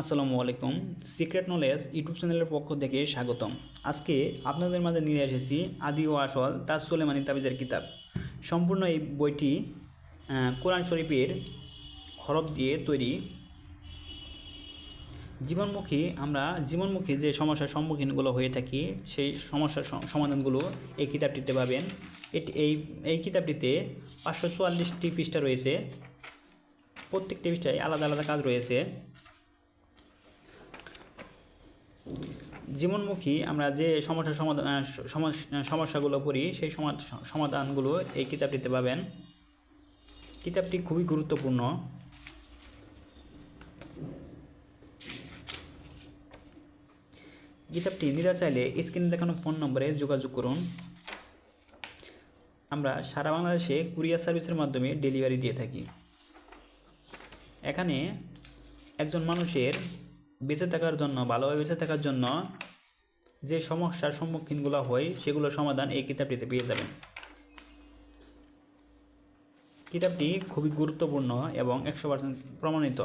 আসসালামু আলাইকুম। Secret knowledge YouTube চ্যানেলের পক্ষ থেকে স্বাগতম। আজকে আপনাদের মাঝে নিয়ে এসেছি আদি ও আসল তাজ সোলেমানি তাবিজের কিতাব। সম্পূর্ণ এই বইটি কোরআন শরীফের হরফ দিয়ে তৈরি। জীবনমুখী, আমরা জীবনমুখী যে সমস্যার সম্মুখীনগুলো হয়ে থাকি, সেই সমস্যার সমাধানগুলো এই কিতাবটিতে পাবেন। এটি, এই এই কিতাবটিতে পাঁচশো চুয়াল্লিশটি পৃষ্ঠা রয়েছে। প্রত্যেকটি পৃষ্ঠায় আলাদা আলাদা কাজ রয়েছে। জীবনমুখী আমরা যে সমস্যা সমাধান সমস্যাগুলো পড়ি, সেই সমা- সমাধানগুলো এই কিতাবটিতে পাবেন। কিতাবটি খুবই গুরুত্বপূর্ণ। কিতাবটি নিতে চাইলে স্ক্রিনে দেখানো ফোন নম্বরে যোগাযোগ করুন। আমরা সারা বাংলাদেশে কুরিয়ার সার্ভিসের মাধ্যমে ডেলিভারি দিয়ে থাকি। এখানে একজন মানুষের বেঁচে থাকার জন্য, ভালোভাবে বেঁচে থাকার জন্য যে সমস্যার সম্মুখীনগুলো হয়, সেগুলোর সমাধান এই কিতাবটিতে পেয়ে যাবেন। কিতাবটি খুবই গুরুত্বপূর্ণ এবং একশো পার্সেন্ট প্রমাণিত।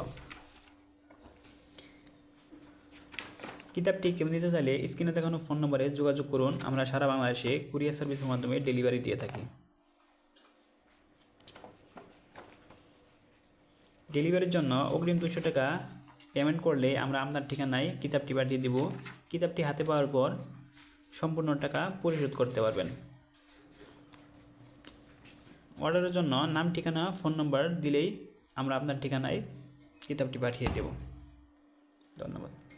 কিতাবটি কেউ নিতে চাইলে স্ক্রিনে দেখানো ফোন নম্বরে যোগাযোগ করুন। আমরা সারা বাংলাদেশে কুরিয়ার সার্ভিসের মাধ্যমে ডেলিভারি দিয়ে থাকি। ডেলিভারির জন্য অগ্রিম দুশো টাকা পেমেন্ট করলে আমরা আপনার ঠিকানায় কিতাবটি পাঠিয়ে দেব। কিতাবটি হাতে পাওয়ার পর সম্পূর্ণ টাকা পরিশোধ করতে পারবেন। অর্ডারের জন্য নাম, ঠিকানা ফোন নম্বর দিলেই আমরা আপনার ঠিকানায় কিতাবটি পাঠিয়ে দেব। ধন্যবাদ।